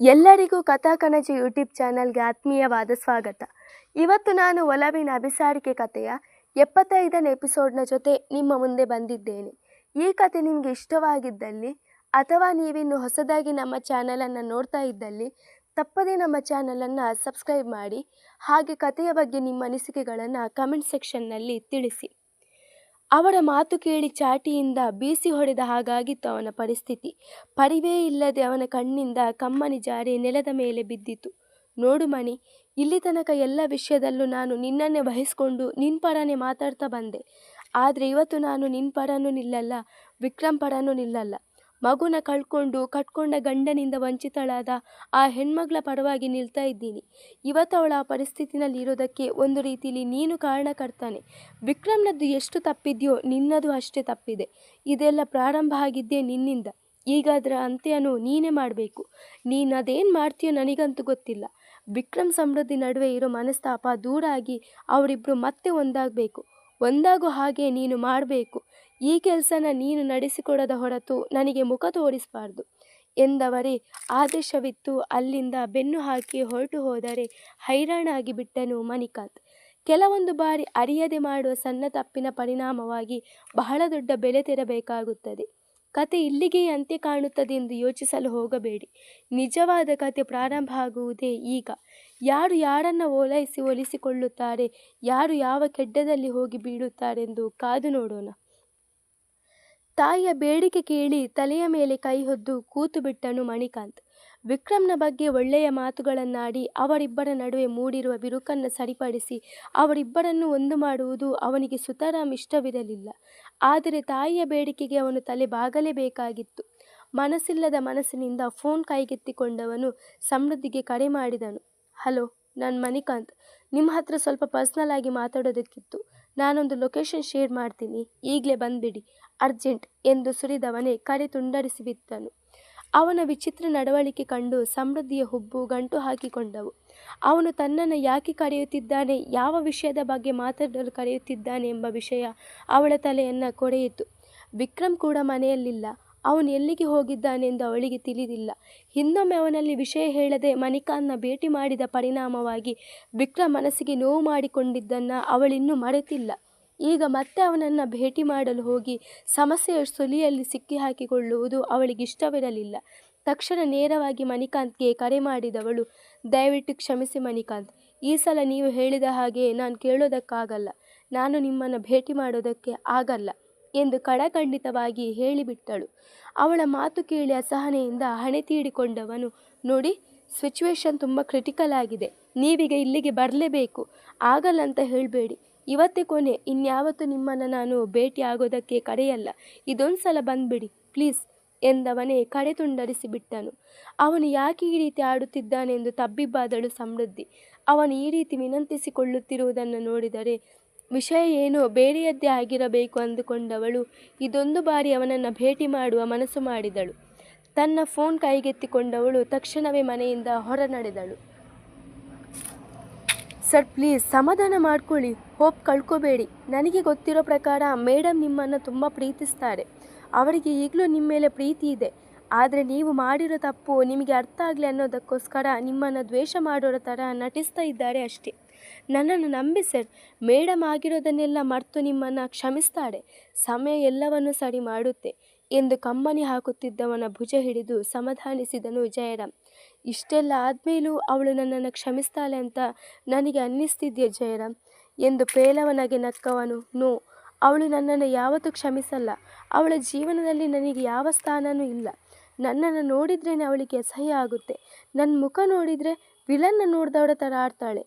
ಎಲ್ಲರಿಗೂ ಕಥಾ ಕಣಜ ಯೂಟ್ಯೂಬ್ ಚಾನಲ್ಗೆ ಆತ್ಮೀಯವಾದ ಸ್ವಾಗತ. ಇವತ್ತು ನಾನು ಒಲವಿನ ಅಭಿಸಾರಿಕೆ ಕಥೆಯ ಎಪ್ಪತ್ತೈದನೇ ಎಪಿಸೋಡ್ನ ಜೊತೆ ನಿಮ್ಮ ಮುಂದೆ ಬಂದಿದ್ದೇನೆ. ಈ ಕತೆ ನಿಮಗೆ ಇಷ್ಟವಾಗಿದ್ದಲ್ಲಿ ಅಥವಾ ನೀವಿನ್ನು ಹೊಸದಾಗಿ ನಮ್ಮ ಚಾನಲನ್ನು ನೋಡ್ತಾ ಇದ್ದಲ್ಲಿ, ತಪ್ಪದೇ ನಮ್ಮ ಚಾನಲನ್ನು ಸಬ್ಸ್ಕ್ರೈಬ್ ಮಾಡಿ, ಹಾಗೆ ಕಥೆಯ ಬಗ್ಗೆ ನಿಮ್ಮ ಅನಿಸಿಕೆಗಳನ್ನು ಕಮೆಂಟ್ ಸೆಕ್ಷನ್ನಲ್ಲಿ ತಿಳಿಸಿ. ಅವರ ಮಾತು ಕೇಳಿ ಚಾಟಿಯಿಂದ ಬೀಸಿ ಹೊಡೆದ ಹಾಗಾಗಿತ್ತು ಅವನ ಪರಿಸ್ಥಿತಿ. ಪರಿವೇ ಇಲ್ಲದೆ ಅವನ ಕಣ್ಣಿಂದ ಕಮ್ಮನಿ ಜಾರಿ ನೆಲದ ಮೇಲೆ ಬಿದ್ದಿತು. ನೋಡು ಮಣಿ, ಇಲ್ಲಿ ತನಕ ಎಲ್ಲ ವಿಷಯದಲ್ಲೂ ನಾನು ನಿನ್ನನ್ನೇ ವಹಿಸ್ಕೊಂಡು ನಿನ್ನ ಪರನೇ ಮಾತಾಡ್ತಾ ಬಂದೆ. ಆದರೆ ಇವತ್ತು ನಾನು ನಿನ್ನ ಪರನೂ ನಿಲ್ಲಲ್ಲ, ವಿಕ್ರಮ್ ಪರನೂ ನಿಲ್ಲಲ್ಲ. ಮಗುನ ಕಳ್ಕೊಂಡು, ಕಟ್ಕೊಂಡ ಗಂಡನಿಂದ ವಂಚಿತಳಾದ ಆ ಹೆಣ್ಮಗಳ ಪರವಾಗಿ ನಿಲ್ತಾ ಇದ್ದೀನಿ. ಇವತ್ತು ಅವಳ ಆ ಪರಿಸ್ಥಿತಿನಲ್ಲಿ ಇರೋದಕ್ಕೆ ಒಂದು ರೀತಿಲಿ ನೀನು ಕಾರಣಕರ್ತಾನೆ. ವಿಕ್ರಮ್ನದ್ದು ಎಷ್ಟು ತಪ್ಪಿದೆಯೋ ನಿನ್ನದು ಅಷ್ಟೇ ತಪ್ಪಿದೆ. ಇದೆಲ್ಲ ಪ್ರಾರಂಭ ಆಗಿದ್ದೇ ನಿನ್ನಿಂದ. ಈಗ ಅದರ ಅಂತ್ಯನೂ ನೀನೇ ಮಾಡಬೇಕು. ನೀನು ಅದೇನು ಮಾಡ್ತೀಯೋ ನನಗಂತೂ ಗೊತ್ತಿಲ್ಲ. ವಿಕ್ರಮ್ ಸಮೃದ್ಧಿ ನಡುವೆ ಇರೋ ಮನಸ್ತಾಪ ದೂರ ಆಗಿ ಅವರಿಬ್ಬರು ಮತ್ತೆ ಒಂದಾಗಬೇಕು. ಒಂದಾಗೋ ಹಾಗೆ ನೀನು ಮಾಡಬೇಕು. ಈ ಕೆಲಸನ ನೀನು ನಡೆಸಿಕೊಡದ ಹೊರತು ನನಗೆ ಮುಖ ತೋರಿಸಬಾರ್ದು ಎಂದವರೇ ಆದೇಶವಿತ್ತು. ಅಲ್ಲಿಂದ ಬೆನ್ನು ಹಾಕಿ ಹೊರಟು ಹೋದರೆ ಹೈರಾಣಾಗಿ ಬಿಟ್ಟನು ಮಣಿಕಾಂತ್. ಕೆಲವೊಂದು ಬಾರಿ ಅರಿಯದೆ ಮಾಡುವ ಸಣ್ಣ ತಪ್ಪಿನ ಪರಿಣಾಮವಾಗಿ ಬಹಳ ದೊಡ್ಡ ಬೆಲೆ ತೆರಬೇಕಾಗುತ್ತದೆ. ಕತೆ ಇಲ್ಲಿಗೆ ಅಂತ್ಯ ಕಾಣುತ್ತದೆ ಎಂದು ಯೋಚಿಸಲು ಹೋಗಬೇಡಿ. ನಿಜವಾದ ಕತೆ ಪ್ರಾರಂಭ ಆಗುವುದೇ ಈಗ. ಯಾರು ಯಾರನ್ನು ಓಲೈಸಿ ಒಲಿಸಿಕೊಳ್ಳುತ್ತಾರೆ, ಯಾರು ಯಾವ ಕೆಡ್ಡದಲ್ಲಿ ಹೋಗಿ ಬೀಳುತ್ತಾರೆಂದು ಕಾದು ನೋಡೋಣ. ತಾಯಿಯ ಬೇಡಿಕೆ ಕೇಳಿ ತಲೆಯ ಮೇಲೆ ಕೈ ಹೊದ್ದು ಕೂತು ಬಿಟ್ಟನು ಮಣಿಕಾಂತ್. ವಿಕ್ರಮ್ನ ಬಗ್ಗೆ ಒಳ್ಳೆಯ ಮಾತುಗಳನ್ನಾಡಿ ಅವರಿಬ್ಬರ ನಡುವೆ ಮೂಡಿರುವ ಬಿರುಕನ್ನು ಸರಿಪಡಿಸಿ ಅವರಿಬ್ಬರನ್ನು ಒಂದು ಮಾಡುವುದು ಅವನಿಗೆ ಸುತರಾಮ್ ಇಷ್ಟವಿರಲಿಲ್ಲ. ಆದರೆ ತಾಯಿಯ ಬೇಡಿಕೆಗೆ ಅವನು ತಲೆ ಬಾಗಲೇಬೇಕಾಗಿತ್ತು. ಮನಸ್ಸಿಲ್ಲದ ಮನಸ್ಸಿನಿಂದ ಫೋನ್ ಕೈಗೆತ್ತಿಕೊಂಡವನು ಸಮೃದ್ಧಿಗೆ ಕರೆ ಮಾಡಿದನು. ಹಲೋ, ನಾನು ಮಣಿಕಾಂತ್. ನಿಮ್ಮ ಹತ್ರ ಸ್ವಲ್ಪ ಪರ್ಸ್ನಲ್ ಆಗಿ ಮಾತಾಡೋದಕ್ಕಿತ್ತು. ನಾನೊಂದು ಲೊಕೇಶನ್ ಶೇರ್ ಮಾಡ್ತೀನಿ. ಈಗಲೇ ಬಂದ್ಬಿಡಿ. ಅರ್ಜೆಂಟ್ ಎಂದು ಸುರಿದವನೇ ಕರೆ ತುಂಡರಿಸಿ ಬಿತ್ತನು ಅವನ ವಿಚಿತ್ರ ನಡವಳಿಕೆ ಕಂಡು ಸಮೃದ್ಧಿಯ ಹುಬ್ಬು ಗಂಟು ಹಾಕಿಕೊಂಡವು. ಅವನು ತನ್ನನ್ನು ಯಾಕೆ ಕರೆಯುತ್ತಿದ್ದಾನೆ, ಯಾವ ವಿಷಯದ ಬಗ್ಗೆ ಮಾತಾಡಲು ಕರೆಯುತ್ತಿದ್ದಾನೆ ಎಂಬ ವಿಷಯ ಅವಳ ತಲೆಯನ್ನು ಕೊರೆಯಿತು. ವಿಕ್ರಮ್ ಕೂಡ ಮನೆಯಲ್ಲಿಲ್ಲ. ಅವನು ಎಲ್ಲಿಗೆ ಹೋಗಿದ್ದಾನೆಂದು ಅವಳಿಗೆ ತಿಳಿದಿಲ್ಲ. ಹಿಂದೊಮ್ಮೆ ಅವನಲ್ಲಿ ವಿಷಯ ಹೇಳದೆ ಮಣಿಕಾನ್ನ ಭೇಟಿ ಮಾಡಿದ ಪರಿಣಾಮವಾಗಿ ವಿಕ್ರಮ್ ಮನಸ್ಸಿಗೆ ನೋವು ಮಾಡಿಕೊಂಡಿದ್ದನ್ನು ಅವಳಿನ್ನೂ ಮರೆತಿಲ್ಲ. ಈಗ ಮತ್ತೆ ಅವನನ್ನು ಭೇಟಿ ಮಾಡಲು ಹೋಗಿ ಸಮಸ್ಯೆಯ ಸುಲಿಯಲ್ಲಿ ಸಿಕ್ಕಿ ಹಾಕಿಕೊಳ್ಳುವುದು ಅವಳಿಗಿಷ್ಟವಿರಲಿಲ್ಲ ತಕ್ಷಣ ನೇರವಾಗಿ ಮಣಿಕಾಂತ್ಗೆ ಕರೆ ಮಾಡಿದವಳು, ದಯವಿಟ್ಟು ಕ್ಷಮಿಸಿ ಮಣಿಕಾಂತ್, ಈ ಸಲ ನೀವು ಹೇಳಿದ ಹಾಗೆ ನಾನು ಕೇಳೋದಕ್ಕಾಗಲ್ಲ. ನಾನು ನಿಮ್ಮನ್ನು ಭೇಟಿ ಮಾಡೋದಕ್ಕೆ ಆಗಲ್ಲ ಎಂದು ಕಡಖಂಡಿತವಾಗಿ ಹೇಳಿಬಿಟ್ಟಳು. ಅವಳ ಮಾತು ಕೇಳಿ ಅಸಹನೆಯಿಂದ ಹಣೆ ತೀಡಿಕೊಂಡವನು, ನೋಡಿ ಸಿಚುವೇಶನ್ ತುಂಬ ಕ್ರಿಟಿಕಲ್ ಆಗಿದೆ. ನೀವೀಗ ಇಲ್ಲಿಗೆ ಬರಲೇಬೇಕು. ಆಗಲ್ಲ ಅಂತ ಹೇಳಬೇಡಿ. ಇವತ್ತೇ ಕೊನೆ, ಇನ್ಯಾವತ್ತು ನಿಮ್ಮನ್ನು ನಾನು ಭೇಟಿ ಆಗೋದಕ್ಕೆ ಕರೆಯಲ್ಲ. ಇದೊಂದು ಸಲ ಬಂದ್ಬಿಡಿ, ಪ್ಲೀಸ್, ಎಂದವನೇ ಕಡೆ ತುಂಡರಿಸಿ ಬಿಟ್ಟನು. ಅವನು ಯಾಕೆ ಈ ರೀತಿ ಆಡುತ್ತಿದ್ದಾನೆಂದು ತಬ್ಬಿಬ್ಬಾದಳು ಸಮೃದ್ಧಿ. ಅವನು ಈ ರೀತಿ ವಿನಂತಿಸಿಕೊಳ್ಳುತ್ತಿರುವುದನ್ನು ನೋಡಿದರೆ, ವಿಷಯ ಏನೋ ಬೇರೆಯದ್ದೇ ಆಗಿರಬೇಕು ಅಂದುಕೊಂಡವಳು ಇದೊಂದು ಬಾರಿ ಅವನನ್ನು ಭೇಟಿ ಮಾಡುವ ಮನಸ್ಸು ಮಾಡಿದಳು. ತನ್ನ ಫೋನ್ ಕೈಗೆತ್ತಿಕೊಂಡವಳು ತಕ್ಷಣವೇ ಮನೆಯಿಂದ ಹೊರ ನಡೆದಳು ಸರ್, ಪ್ಲೀಸ್, ಸಮಾಧಾನ ಮಾಡ್ಕೊಳ್ಳಿ. ಹೋಪ್ ಕಳ್ಕೋಬೇಡಿ. ನನಗೆ ಗೊತ್ತಿರೋ ಪ್ರಕಾರ ಮೇಡಮ್ ನಿಮ್ಮನ್ನು ತುಂಬ ಪ್ರೀತಿಸ್ತಾರೆ. ಅವರಿಗೆ ಈಗಲೂ ನಿಮ್ಮ ಮೇಲೆ ಪ್ರೀತಿ ಇದೆ. ಆದರೆ ನೀವು ಮಾಡಿರೋ ತಪ್ಪು ನಿಮಗೆ ಅರ್ಥ ಆಗಲಿ ಅನ್ನೋದಕ್ಕೋಸ್ಕರ ನಿಮ್ಮನ್ನು ದ್ವೇಷ ಮಾಡೋರ ಥರ ನಟಿಸ್ತಾ ಇದ್ದಾರೆ ಅಷ್ಟೇ. ನನ್ನನ್ನು ನಂಬಿ ಸರ್ ಮೇಡಮ್ ಆಗಿರೋದನ್ನೆಲ್ಲ ಮರೆತು ನಿಮ್ಮನ್ನು ಕ್ಷಮಿಸ್ತಾಳೆ ಸಮಯ ಎಲ್ಲವನ್ನು ಸರಿ ಮಾಡುತ್ತೆ. ಎಂದು ಕಮ್ಮನಿ ಹಾಕುತ್ತಿದ್ದವನ ಭುಜ ಹಿಡಿದು ಸಮಾಧಾನಿಸಿದನು ಜಯರಾಮ್. ಇಷ್ಟೆಲ್ಲ ಆದಮೇಲೂ ಅವಳು ನನ್ನನ್ನು ಕ್ಷಮಿಸ್ತಾಳೆ ಅಂತ ನನಗೆ ಅನ್ನಿಸ್ತಿದ್ಯ ಜಯರಾಮ್ ಎಂದು ಪೇಲವನಾಗಿ ನಕ್ಕವನು. ನೋ, ಅವಳು ನನ್ನನ್ನು ಯಾವತ್ತೂ ಕ್ಷಮಿಸಲ್ಲ. ಅವಳ ಜೀವನದಲ್ಲಿ ನನಗೆ ಯಾವ ಸ್ಥಾನವೂ ಇಲ್ಲ. ನನ್ನನ್ನು ನೋಡಿದ್ರೇ ಅವಳಿಗೆ ಅಸಹ್ಯ ಆಗುತ್ತೆ. ನನ್ನ ಮುಖ ನೋಡಿದರೆ ವಿಲನ್ನ ನೋಡಿದವಳ ಥರ ಆಡ್ತಾಳೆ.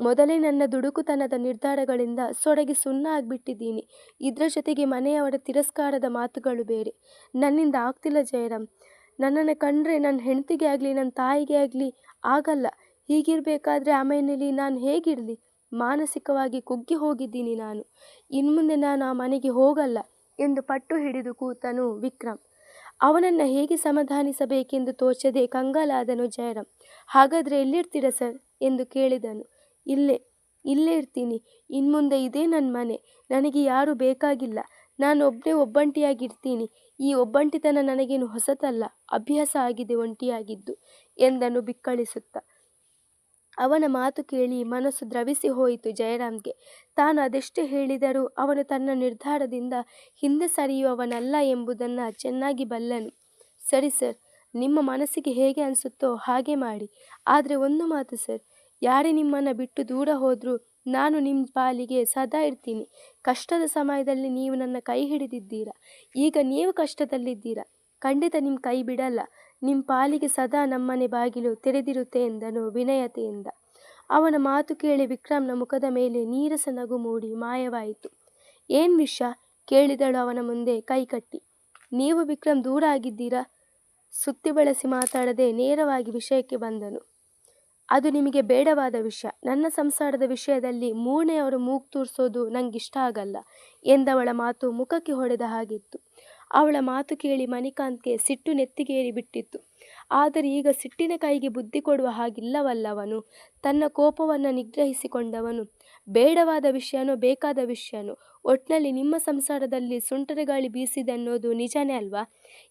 ಮೊದಲೇ ನನ್ನ ದುಡುಕುತನದ ನಿರ್ಧಾರಗಳಿಂದ ಸೊಡಗಿ ಸುಣ್ಣ ಆಗಿಬಿಟ್ಟಿದ್ದೀನಿ. ಇದರ ಜೊತೆಗೆ ಮನೆಯವರ ತಿರಸ್ಕಾರದ ಮಾತುಗಳು ಬೇರೆ. ನನ್ನಿಂದ ಆಗ್ತಿಲ್ಲ ಜಯರಾಮ್ ನನ್ನನ್ನು ಕಂಡ್ರೆ ನನ್ನ ಹೆಂಡತಿಗೆ ಆಗಲಿ, ನನ್ನ ತಾಯಿಗೆ ಆಗಲಿ ಆಗಲ್ಲ. ಹೀಗಿರಬೇಕಾದ್ರೆ ಆ ಮನೆಯಲ್ಲಿ ನಾನು ಹೇಗಿರಲಿ? ಮಾನಸಿಕವಾಗಿ ಕುಗ್ಗಿ ಹೋಗಿದ್ದೀನಿ ನಾನು. ಇನ್ನು ಮುಂದೆ ನಾನು ಆ ಮನೆಗೆ ಹೋಗಲ್ಲ ಎಂದು ಪಟ್ಟು ಹಿಡಿದು ಕೂತನು ವಿಕ್ರಮ್. ಅವನನ್ನು ಹೇಗೆ ಸಮಾಧಾನಿಸಬೇಕೆಂದು ತೋಚದೆ ಕಂಗಾಲಾದನು ಜಯರಾಮ್. ಹಾಗಾದರೆ ಎಲ್ಲಿರ್ತೀರ ಸರ್? ಎಂದು ಕೇಳಿದನು. ಇಲ್ಲೇ ಇಲ್ಲೇ ಇರ್ತೀನಿ. ಇನ್ಮುಂದೆ ಇದೇ ನನ್ನ ಮನೆ. ನನಗೆ ಯಾರೂ ಬೇಕಾಗಿಲ್ಲ. ನಾನು ಒಬ್ಬನೇ ಒಬ್ಬಂಟಿಯಾಗಿರ್ತೀನಿ. ಈ ಒಬ್ಬಂಟಿತನ ನನಗೇನು ಹೊಸತಲ್ಲ, ಅಭ್ಯಾಸ ಆಗಿದೆ, ಒಂಟಿಯಾಗಿದ್ದು ಎಂದನು ಬಿಕ್ಕಳಿಸುತ್ತ. ಅವನ ಮಾತು ಕೇಳಿ ಮನಸ್ಸು ದ್ರವಿಸಿ ಹೋಯಿತು ಜಯರಾಮ್ಗೆ. ತಾನು ಅದೆಷ್ಟೇ ಹೇಳಿದರೂ ಅವನು ತನ್ನ ನಿರ್ಧಾರದಿಂದ ಹಿಂದೆ ಸರಿಯುವವನಲ್ಲ ಎಂಬುದನ್ನು ಚೆನ್ನಾಗಿ ಬಲ್ಲನು. ಸರಿ ಸರ್, ನಿಮ್ಮ ಮನಸ್ಸಿಗೆ ಹೇಗೆ ಅನಿಸುತ್ತೋ ಹಾಗೆ ಮಾಡಿ. ಆದರೆ ಒಂದು ಮಾತು ಸರ್ ಯಾರೇ ನಿಮ್ಮನ್ನು ಬಿಟ್ಟು ದೂರ ಹೋದರೂ ನಾನು ನಿಮ್ಮ ಪಾಲಿಗೆ ಸದಾ ಇರ್ತೀನಿ. ಕಷ್ಟದ ಸಮಯದಲ್ಲಿ ನೀವು ನನ್ನ ಕೈ ಹಿಡಿದಿದ್ದೀರಾ? ಈಗ ನೀವು ಕಷ್ಟದಲ್ಲಿದ್ದೀರಾ? ಖಂಡಿತ ನಿಮ್ಮ ಕೈ ಬಿಡಲ್ಲ. ನಿಮ್ಮ ಪಾಲಿಗೆ ಸದಾ ನಮ್ಮನೆ ಬಾಗಿಲು ತೆರೆದಿರುತ್ತೆ ಎಂದನು ವಿನಯತೆಯಿಂದ. ಅವನ ಮಾತು ಕೇಳಿ ವಿಕ್ರಮ್ನ ಮುಖದ ಮೇಲೆ ನೀರಸ ನಗು ಮೂಡಿ ಮಾಯವಾಯಿತು. ಏನು ವಿಷಯ? ಕೇಳಿದಳು ಅವನ ಮುಂದೆ ಕೈಕಟ್ಟಿ ನೀವು ವಿಕ್ರಮ್ ದೂರ ಆಗಿದ್ದೀರಾ? ಸುತ್ತಿ ಬಳಸಿ ಮಾತಾಡದೆ ನೇರವಾಗಿ ವಿಷಯಕ್ಕೆ ಬಂದನು. ಅದು ನಿಮಗೆ ಬೇಡವಾದ ವಿಷಯ. ನನ್ನ ಸಂಸಾರದ ವಿಷಯದಲ್ಲಿ ಮೂಣೆಯವರು ಮೂಗು ತೂರಿಸೋದು ನಂಗಿಷ್ಟ ಆಗಲ್ಲ ಎಂದವಳ ಮಾತು ಮುಖಕ್ಕೆ ಹೊಡೆದ ಹಾಗಿತ್ತು. ಅವಳ ಮಾತು ಕೇಳಿ ಮಣಿಕಾಂತ್ಗೆ ಸಿಟ್ಟು ನೆತ್ತಿಗೇರಿ ಬಿಟ್ಟಿತ್ತು. ಆದರೆ ಈಗ ಸಿಟ್ಟಿನ ಕೈಗೆ ಬುದ್ಧಿ ಕೊಡುವ ಹಾಗಿಲ್ಲವಲ್ಲವನು? ತನ್ನ ಕೋಪವನ್ನು ನಿಗ್ರಹಿಸಿಕೊಂಡವನು? ಬೇಡವಾದ ವಿಷಯನೋ ಬೇಕಾದ ವಿಷಯನೋ ಒಟ್ನಲ್ಲಿ ನಿಮ್ಮ ಸಂಸಾರದಲ್ಲಿ ಸುಂಟರ ಗಾಳಿ ಬೀಸಿದೆ ಅನ್ನೋದು ನಿಜನೇ ಅಲ್ವಾ?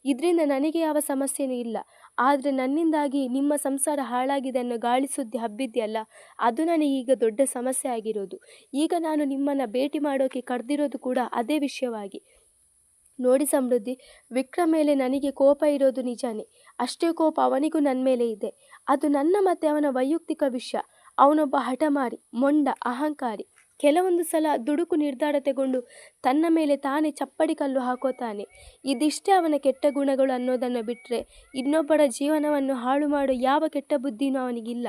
ಇದರಿಂದ ನನಗೆ ಯಾವ ಸಮಸ್ಯೆನೂ ಇಲ್ಲ. ಆದರೆ ನನ್ನಿಂದಾಗಿ ನಿಮ್ಮ ಸಂಸಾರ ಹಾಳಾಗಿದೆ ಅನ್ನೋ ಗಾಳಿ ಸುದ್ದಿ ಹಬ್ಬಿದೆಯಲ್ಲ, ಅದು ನನಗೆ ಈಗ ದೊಡ್ಡ ಸಮಸ್ಯೆ ಆಗಿರೋದು. ಈಗ ನಾನು ನಿಮ್ಮನ್ನು ಭೇಟಿ ಮಾಡೋಕೆ ಕರೆದಿರೋದು ಕೂಡ ಅದೇ ವಿಷಯವಾಗಿ. ನೋಡಿ ಸಮೃದ್ಧಿ, ವಿಕ್ರಮ್ ಮೇಲೆ ನನಗೆ ಕೋಪ ಇರೋದು ನಿಜಾನೇ. ಅಷ್ಟೇ ಕೋಪ ಅವನಿಗೂ ನನ್ನ ಮೇಲೆ ಇದೆ. ಅದು ನನ್ನ ಮತ್ತು ಅವನ ವೈಯಕ್ತಿಕ ವಿಷಯ. ಅವನೊಬ್ಬ ಹಠಮಾರಿ, ಮೊಂಡ, ಅಹಂಕಾರಿ, ಕೆಲವೊಂದು ಸಲ ದುಡುಕು ನಿರ್ಧಾರ ತೆಗೊಂಡು ತನ್ನ ಮೇಲೆ ತಾನೇ ಚಪ್ಪಡಿ ಕಲ್ಲು ಹಾಕೋತಾನೆ. ಇದಿಷ್ಟೇ ಅವನ ಕೆಟ್ಟ ಗುಣಗಳು ಅನ್ನೋದನ್ನು ಬಿಟ್ಟರೆ ಇನ್ನೊಬ್ಬರ ಜೀವನವನ್ನು ಹಾಳು ಮಾಡೋ ಯಾವ ಕೆಟ್ಟ ಬುದ್ಧಿನೂ ಅವನಿಗಿಲ್ಲ.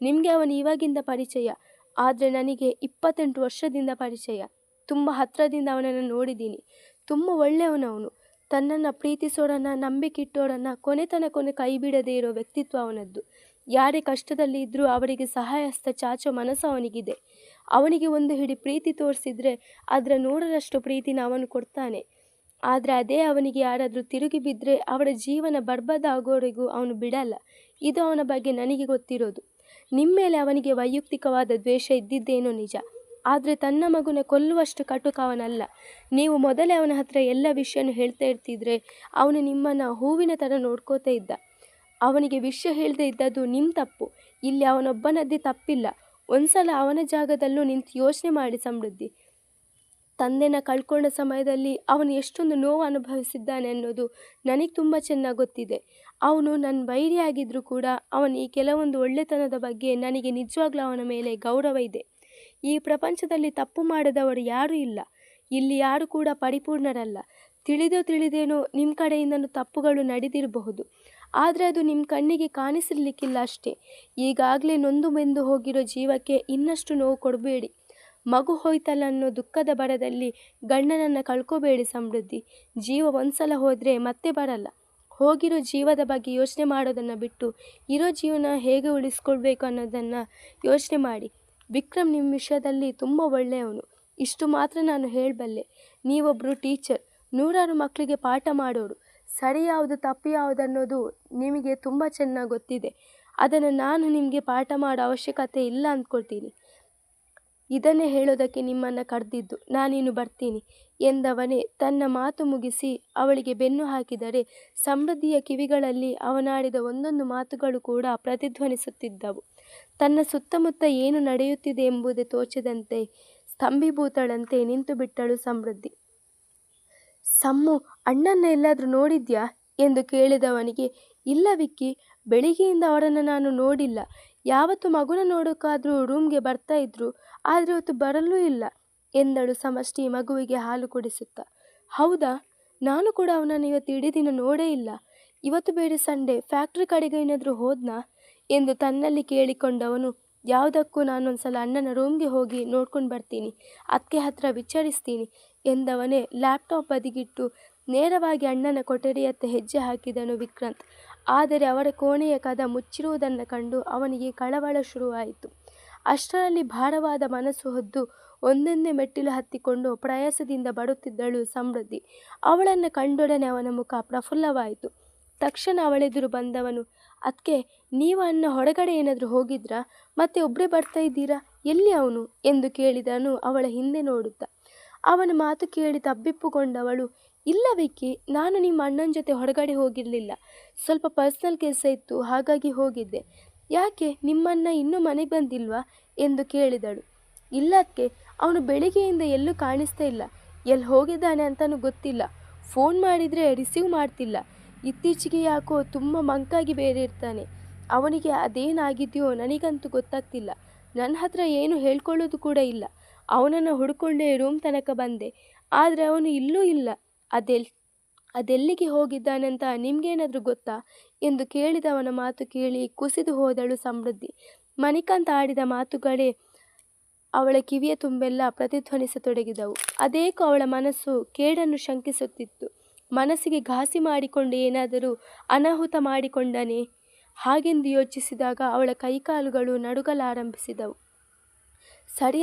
ನಿಮಗೆ ಅವನು ಇವಾಗಿಂದ ಪರಿಚಯ, ಆದರೆ ನನಗೆ ಇಪ್ಪತ್ತೆಂಟು ವರ್ಷದಿಂದ ಪರಿಚಯ. ತುಂಬ ಹತ್ತಿರದಿಂದ ಅವನನ್ನು ನೋಡಿದ್ದೀನಿ. ತುಂಬ ಒಳ್ಳೆಯವನವನು ತನ್ನನ್ನು ಪ್ರೀತಿಸೋರನ್ನ, ನಂಬಿಕೆ ಇಟ್ಟೋಡನ್ನ ಕೊನೆ ಕೊನೆ ಕೈ ಬಿಡದೇ ಇರೋ ವ್ಯಕ್ತಿತ್ವ ಅವನದ್ದು. ಯಾರೇ ಕಷ್ಟದಲ್ಲಿ ಇದ್ದರೂ ಅವರಿಗೆ ಸಹಾಯ ಹಸ್ತ ಚಾಚೋ ಮನಸ್ಸು ಅವನಿಗಿದೆ. ಅವನಿಗೆ ಒಂದು ಹಿಡಿ ಪ್ರೀತಿ ತೋರಿಸಿದ್ರೆ ಅದರ ನೂರರಷ್ಟು ಪ್ರೀತಿನ ಅವನು ಕೊಡ್ತಾನೆ. ಆದರೆ ಅದೇ ಅವನಿಗೆ ಯಾರಾದರೂ ತಿರುಗಿ ಬಿದ್ದರೆ ಅವರ ಜೀವನ ಬರ್ಬದ ಅವನು ಬಿಡಲ್ಲ. ಇದು ಅವನ ಬಗ್ಗೆ ನನಗೆ ಗೊತ್ತಿರೋದು. ನಿಮ್ಮ ಮೇಲೆ ಅವನಿಗೆ ವೈಯಕ್ತಿಕವಾದ ದ್ವೇಷ ಇದ್ದಿದ್ದೇನೋ ನಿಜ. ಆದರೆ ತನ್ನ ಮಗುನ ಕೊಲ್ಲುವಷ್ಟು ಕಟುಕ ಅವನಲ್ಲ. ನೀವು ಮೊದಲೇ ಅವನ ಹತ್ರ ಎಲ್ಲ ವಿಷಯನೂ ಹೇಳ್ತಾ ಇರ್ತಿದ್ರೆ ಅವನು ನಿಮ್ಮನ್ನು ಹೂವಿನ ಥರ ನೋಡ್ಕೋತಾ ಇದ್ದ. ಅವನಿಗೆ ವಿಷಯ ಹೇಳದೇ ಇದ್ದದ್ದು ನಿಮ್ಮ ತಪ್ಪು. ಇಲ್ಲಿ ಅವನೊಬ್ಬನದ್ದೇ ತಪ್ಪಿಲ್ಲ. ಒಂದ್ಸಲ ಅವನ ಜಾಗದಲ್ಲೂ ನಿಂತು ಯೋಚನೆ ಮಾಡಿ ಸಮೃದ್ಧಿ. ತಂದೆನ ಕಳ್ಕೊಂಡ ಸಮಯದಲ್ಲಿ ಅವನು ಎಷ್ಟೊಂದು ನೋವು ಅನುಭವಿಸಿದ್ದಾನೆ ಅನ್ನೋದು ನನಗೆ ತುಂಬ ಚೆನ್ನಾಗಿ ಗೊತ್ತಿದೆ. ಅವನು ನನ್ನ ಬೈರಿಯಾಗಿದ್ದರೂ ಕೂಡ ಅವನ ಈ ಕೆಲವೊಂದು ಒಳ್ಳೆತನದ ಬಗ್ಗೆ ನನಗೆ ನಿಜವಾಗ್ಲೂ ಅವನ ಮೇಲೆ ಗೌರವ ಇದೆ. ಈ ಪ್ರಪಂಚದಲ್ಲಿ ತಪ್ಪು ಮಾಡದವರು ಯಾರೂ ಇಲ್ಲ. ಇಲ್ಲಿ ಯಾರು ಕೂಡ ಪರಿಪೂರ್ಣರಲ್ಲ. ತಿಳಿದೋ ತಿಳಿದೇನೋ ನಿಮ್ಮ ಕಡೆಯಿಂದನೂ ತಪ್ಪುಗಳು ನಡೆದಿರಬಹುದು. ಆದರೆ ಅದು ನಿಮ್ಮ ಕಣ್ಣಿಗೆ ಕಾಣಿಸಿರ್ಲಿಕ್ಕಿಲ್ಲ ಅಷ್ಟೇ. ಈಗಾಗಲೇ ನೊಂದು ಬೆಂದು ಹೋಗಿರೋ ಜೀವಕ್ಕೆ ಇನ್ನಷ್ಟು ನೋವು ಕೊಡಬೇಡಿ. ಮಗು ಹೋಯ್ತಲ್ಲ ಅನ್ನೋ ದುಃಖದ ಬರದಲ್ಲಿ ಗಂಡನನ್ನು ಕಳ್ಕೋಬೇಡಿ ಸಮೃದ್ಧಿ. ಜೀವ ಒಂದ್ಸಲ ಹೋದರೆ ಮತ್ತೆ ಬರಲ್ಲ. ಹೋಗಿರೋ ಜೀವದ ಬಗ್ಗೆ ಯೋಚನೆ ಮಾಡೋದನ್ನು ಬಿಟ್ಟು ಇರೋ ಜೀವನ ಹೇಗೆ ಉಳಿಸ್ಕೊಳ್ಬೇಕು ಅನ್ನೋದನ್ನು ಯೋಚನೆ ಮಾಡಿ. ವಿಕ್ರಮ್ ನಿಮ್ಮ ವಿಷಯದಲ್ಲಿ ತುಂಬ ಒಳ್ಳೆಯವನು. ಇಷ್ಟು ಮಾತ್ರ ನಾನು ಹೇಳಬಲ್ಲೆ. ನೀವೊಬ್ಬರು ಟೀಚರ್. ನೂರಾರು ಮಕ್ಕಳಿಗೆ ಪಾಠ ಮಾಡೋರು. ಸರಿ ಯಾವುದು, ತಪ್ಪು ಯಾವುದು ಅನ್ನೋದು ನಿಮಗೆ ತುಂಬ ಚೆನ್ನಾಗಿ ಗೊತ್ತಿದೆ. ಅದನ್ನು ನಾನು ನಿಮಗೆ ಪಾಠ ಮಾಡೋ ಅವಶ್ಯಕತೆ ಇಲ್ಲ ಅಂದ್ಕೊಳ್ತೀನಿ. ಇದನ್ನೇ ಹೇಳೋದಕ್ಕೆ ನಿಮ್ಮನ್ನು ಕರೆದಿದ್ದು. ನಾನೇನು ಬರ್ತೀನಿ ಎಂದವನೇ ತನ್ನ ಮಾತು ಮುಗಿಸಿ ಅವಳಿಗೆ ಬೆನ್ನು ಹಾಕಿದರೆ ಸಮೃದ್ಧಿಯ ಕಿವಿಗಳಲ್ಲಿ ಅವನಾಡಿದ ಒಂದೊಂದು ಮಾತುಗಳು ಕೂಡ ಪ್ರತಿಧ್ವನಿಸುತ್ತಿದ್ದವು. ತನ್ನ ಸುತ್ತಮುತ್ತ ಏನು ನಡೆಯುತ್ತಿದೆ ಎಂಬುದೇ ತೋಚದಂತೆ, ಸ್ತಂಭಿಭೂತಳಂತೆ ನಿಂತು ಬಿಟ್ಟಳು ಸಮೃದ್ಧಿ. ಸಮ್ಮು, ಅಣ್ಣನ್ನ ಎಲ್ಲಾದರೂ ನೋಡಿದ್ಯಾ? ಎಂದು ಕೇಳಿದವನಿಗೆ, ಇಲ್ಲ ವಿಕ್ಕಿ, ಬೆಳಿಗ್ಗೆಯಿಂದ ಅವರನ್ನು ನಾನು ನೋಡಿಲ್ಲ. ಯಾವತ್ತು ಮಗುನ ನೋಡೋಕ್ಕಾದರೂ ರೂಮ್ಗೆ ಬರ್ತಾ ಇದ್ರು, ಆದರೆ ಇವತ್ತು ಬರಲೂ ಇಲ್ಲ, ಎಂದಳು ಸಮಷ್ಟಿ ಮಗುವಿಗೆ ಹಾಲು ಕುಡಿಸುತ್ತಾ. ಹೌದಾ? ನಾನು ಕೂಡ ಅವನನ್ನು ಇವತ್ತು ಇಡೀ ದಿನ ನೋಡೇ ಇಲ್ಲ. ಇವತ್ತು ಬೇರೆ ಸಂಡೇ, ಫ್ಯಾಕ್ಟ್ರಿ ಕಡೆಗೆ ಏನಾದರೂ ಹೋದ್ನಾ? ಎಂದು ತನ್ನಲ್ಲಿ ಕೇಳಿಕೊಂಡವನು, ಯಾವುದಕ್ಕೂ ನಾನೊಂದು ಸಲ ಅಣ್ಣನ ರೂಮ್ಗೆ ಹೋಗಿ ನೋಡ್ಕೊಂಡು ಬರ್ತೀನಿ ಅದಕ್ಕೆ ಹತ್ರ ವಿಚಾರಿಸ್ತೀನಿ ಎಂದವನೇ ಲ್ಯಾಪ್ಟಾಪ್ ಬದಿಗಿಟ್ಟು ನೇರವಾಗಿ ಅಣ್ಣನ ಕೊಠಡಿಯತ್ತ ಹೆಜ್ಜೆ ಹಾಕಿದನು ವಿಕ್ರಾಂತ್. ಆದರೆ ಅವರ ಕೋಣೆಯ ಕದ ಮುಚ್ಚಿರುವುದನ್ನು ಕಂಡು ಅವನಿಗೆ ಕಳವಳ ಶುರುವಾಯಿತು. ಅಷ್ಟರಲ್ಲಿ ಭಾರವಾದ ಮನಸ್ಸು ಹೊದ್ದು ಒಂದೊಂದೇ ಮೆಟ್ಟಿಲು ಹತ್ತಿಕೊಂಡು ಪ್ರಯಾಸದಿಂದ ಬರುತ್ತಿದ್ದಳು ಸಮೃದ್ಧಿ. ಅವಳನ್ನು ಕಂಡೊಡನೆ ಅವನ ಮುಖ ಪ್ರಫುಲ್ಲವಾಯಿತು. ತಕ್ಷಣ ಅವಳೆದುರು ಬಂದವನು ಅದಕ್ಕೆ ನೀವು ಅನ್ನ ಹೊರಗಡೆ ಏನಾದರೂ ಹೋಗಿದ್ರಾ? ಮತ್ತೆ ಒಬ್ಬರೇ ಬರ್ತಾ ಇದ್ದೀರಾ? ಎಲ್ಲಿ ಅವನು? ಎಂದು ಕೇಳಿದನು ಅವಳ ಹಿಂದೆ ನೋಡುತ್ತಾ. ಅವನ ಮಾತು ಕೇಳಿ ತಬ್ಬಿಪ್ಪುಕೊಂಡವಳು ಇಲ್ಲ ವಿಕ್ಕಿ ನಾನು ನಿಮ್ಮ ಅಣ್ಣನ ಜೊತೆ ಹೊರಗಡೆ ಹೋಗಿರಲಿಲ್ಲ. ಸ್ವಲ್ಪ ಪರ್ಸ್ನಲ್ ಕೆಲಸ ಇತ್ತು, ಹಾಗಾಗಿ ಹೋಗಿದ್ದೆ. ಯಾಕೆ ನಿಮ್ಮಣ್ಣ ಇನ್ನೂ ಮನೆಗೆ ಬಂದಿಲ್ವಾ? ಎಂದು ಕೇಳಿದಳು. ಇಲ್ಲಕ್ಕೆ, ಅವನು ಬೆಳಿಗ್ಗೆಯಿಂದ ಎಲ್ಲೂ ಕಾಣಿಸ್ತಾ ಇಲ್ಲ. ಎಲ್ಲಿ ಹೋಗಿದ್ದಾನೆ ಅಂತಲೂ ಗೊತ್ತಿಲ್ಲ. ಫೋನ್ ಮಾಡಿದರೆ ರಿಸೀವ್ ಮಾಡ್ತಿಲ್ಲ. ಇತ್ತೀಚೆಗೆ ಯಾಕೋ ತುಂಬ ಮಂಕಾಗಿ ಬೇರೆ ಇರ್ತಾನೆ ಅವನಿಗೆ ಅದೇನಾಗಿದೆಯೋ ನನಗಂತೂ ಗೊತ್ತಾಗ್ತಿಲ್ಲ. ನನ್ನ ಹತ್ರ ಏನು ಹೇಳ್ಕೊಳ್ಳೋದು ಕೂಡ ಇಲ್ಲ. ಅವನನ್ನು ಹುಡುಕೊಂಡೇ ರೂಮ್ ತನಕ ಬಂದೆ. ಆದರೆ ಅವನು ಇಲ್ಲೂ ಇಲ್ಲ. ಅದೆಲ್, ಅದೆಲ್ಲಿಗೆ ಹೋಗಿದ್ದಾನಂತ ನಿಮಗೇನಾದರೂ ಗೊತ್ತಾ? ಎಂದು ಕೇಳಿದವನ ಮಾತು ಕೇಳಿ ಕುಸಿದು ಹೋದಳು ಸಮೃದ್ಧಿ. ಮಣಿಕಾಂತ್ ಆಡಿದ ಮಾತುಗಳೇ ಅವಳ ಕಿವಿಯ ತುಂಬೆಲ್ಲ ಪ್ರತಿಧ್ವನಿಸತೊಡಗಿದವು. ಅದೇಕೋ ಅವಳ ಮನಸ್ಸು ಕೇಡನ್ನು ಶಂಕಿಸುತ್ತಿತ್ತು. ಮನಸ್ಸಿಗೆ ಘಾಸಿ ಮಾಡಿಕೊಂಡು ಏನಾದರೂ ಅನಾಹುತ ಮಾಡಿಕೊಂಡನೇ? ಹಾಗೆಂದು ಯೋಚಿಸಿದಾಗ ಅವಳ ಕೈಕಾಲುಗಳು ನಡುಗಲಾರಂಭಿಸಿದವು. ಸರಿ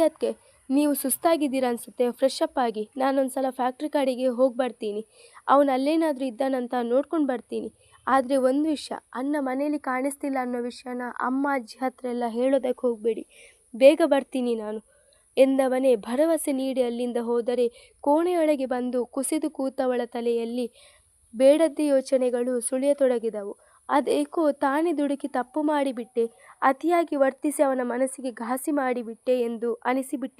ನೀವು ಸುಸ್ತಾಗಿದ್ದೀರ ಅನಿಸುತ್ತೆ ಫ್ರೆಶ್ ಅಪ್ ಆಗಿ. ನಾನೊಂದು ಸಲ ಫ್ಯಾಕ್ಟ್ರಿ ಕಡೆಗೆ ಹೋಗಿ ಬರ್ತೀನಿ ಅವನು ಅಲ್ಲೇನಾದರೂ ಇದ್ದಾನಂತ ನೋಡ್ಕೊಂಡು ಬರ್ತೀನಿ. ಆದರೆ ಒಂದು ವಿಷಯ, ಅನ್ನ ಮನೆಯಲ್ಲಿ ಕಾಣಿಸ್ತಿಲ್ಲ ಅನ್ನೋ ವಿಷಯನ ಅಮ್ಮ, ಅಜ್ಜಿ ಹತ್ರ ಎಲ್ಲ ಹೇಳೋದಕ್ಕೆ ಹೋಗಬೇಡಿ. ಬೇಗ ಬರ್ತೀನಿ ನಾನು ಎಂದವನೇ ಭರವಸೆ ನೀಡಿ ಅಲ್ಲಿಂದ ಹೋದರೆ ಕೋಣೆಯೊಳಗೆ ಬಂದು ಕುಸಿದು ಕೂತವಳ ತಲೆಯಲ್ಲಿ ಬೇಡದ್ದೇ ಯೋಚನೆಗಳು ಸುಳಿಯತೊಡಗಿದವು. ಅದೇಕೋ ತಾನೇ ದುಡುಕಿ ತಪ್ಪು ಮಾಡಿಬಿಟ್ಟೆ, ಅತಿಯಾಗಿ ವರ್ತಿಸಿ ಅವನ ಮನಸ್ಸಿಗೆ ಘಾಸಿ ಮಾಡಿಬಿಟ್ಟೆ ಎಂದು ಅನಿಸಿಬಿಟ್ಟಿತ್ತು